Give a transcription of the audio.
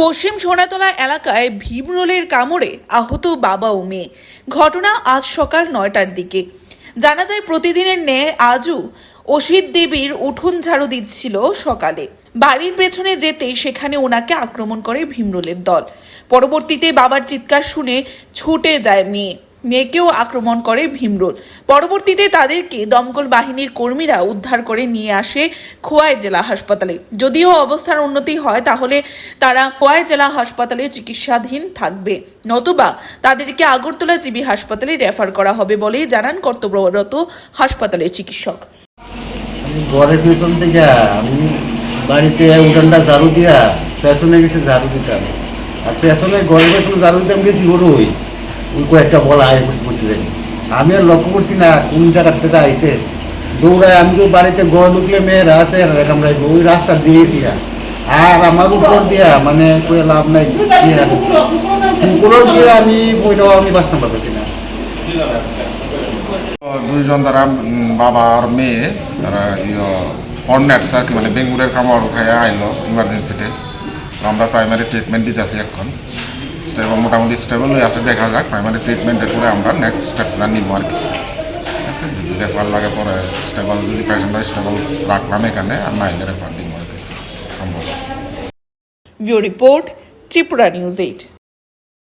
পশ্চিম সোনাতলা এলাকায় ভীমরোলের কামড়ে আহত বাবা ও মেয়ে। ঘটনা আজ সকাল নয়টার দিকে। জানা যায়, প্রতিদিনের ন্যায় আজও অসিত দেবীর উঠোন ঝাড়ু দিচ্ছিল সকালে। বাড়ির পেছনে যেতে সেখানে ওনাকে আক্রমণ করে ভীমরোলের দল। পরবর্তীতে বাবার চিৎকার শুনে ছুটে যায় মেয়ে। মেয়েকেও আক্রমণ করে ভীমরোল। পরবর্তীতে তাদেরকে দমকল বাহিনীর কর্মীরা উদ্ধার করে নিয়ে আসে খোয়াই জেলা হাসপাতালে। যদিও অবস্থার উন্নতি হয়, তাহলে তারা খোয়াই জেলা হাসপাতালে চিকিৎসাধীন থাকবে। নতুবা তাদেরকে আগরতলা জিবি হাসপাতালে রেফার করা হবে বলেই জানান কর্তব্যরত হাসপাতালের চিকিৎসক। ঘরের পেছন থেকে, আমি বাড়িতে উঠানটা ঝাড়ু দিয়া পেছনে গেছে ঝাড়ু দিতাম। আর পেছনে ঘরের পেছনে ঝাড়ু দিতাম, গেছি ওই ওই কয়েকটা বলা আয় করতে করতে জানি আমি আর লক্ষ্য করছি না কোন জায়গার থেকে আইসে দৌড়ায় আমি তো বাড়িতে গড় ঢুকলে মেয়েরা আছে কামড়াইবো ওই রাস্তা দিয়েছি আর। আমার উপর দিয়া মানে কই লাভ নাই। শুক্র দিয়ে আমি ওইটাও আমি বাঁচতে পারতেছি না। দুইজন উম, বাবা আর মেয়ে তারা ইয়ে হর্নেটস আর কি মানে বেঙ্গুরের কামড় খাইয়া আইলো ইমার্জেন্সিতে আমরা প্রাইমারি ট্রিটমেন্ট দিতেছি এখন। স্টেবল মোটামুটি স্টেবল হয়ে আছে, দেখা যাক প্রাইমারি ট্রিটমেন্টের পরে আমরা নেক্সট স্টেপটা নিব আর কি। ঠিক আছে, যদি রেফার লাগে পরে স্টেবল যদি পেশেন্টটা স্টেবল রাখলাম এখানে, আর না হলে রেফার দিব আর কি। সম্ভব। Report Tripura news eight